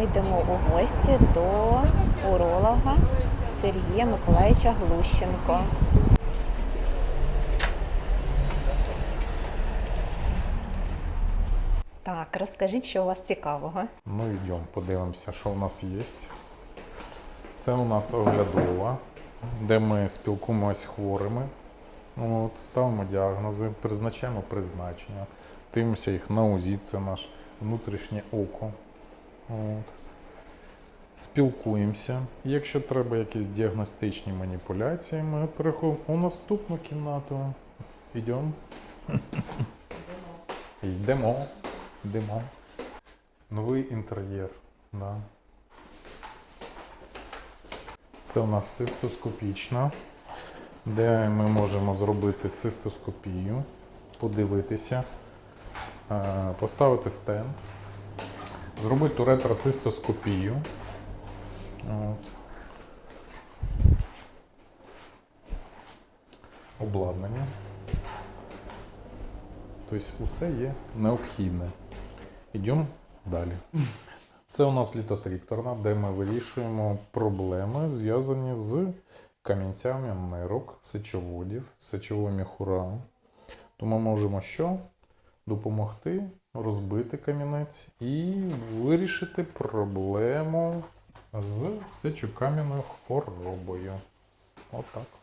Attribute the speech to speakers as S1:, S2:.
S1: ми йдемо у гості до уролога Сергія Миколаївича Глущенко. Так, розкажіть, що у вас цікавого.
S2: Ну, йдемо, подивимося, що у нас є. Це у нас оглядова, де ми спілкуємося з хворими, от, ставимо діагнози, призначаємо призначення, дивимося їх на УЗІ, це наше внутрішнє око. От. Спілкуємося. Якщо треба якісь діагностичні маніпуляції, ми переходимо у наступну кімнату. Йдемо. Йдемо. Йдемо. Новий інтер'єр. Да. Це у нас цистоскопічна, де ми можемо зробити цистоскопію, подивитися, е, поставити стенд, зробити ретроцистоскопію. От. Обладнання. Тобто усе є необхідне. Йдемо далі. Це у нас літотрикторна, де ми вирішуємо проблеми, зв'язані з камінцями нирок, сечоводів, сечового міхура. То ми можемо що? Допомогти розбити камінець і вирішити проблему з сечокам'яною хворобою. Отак.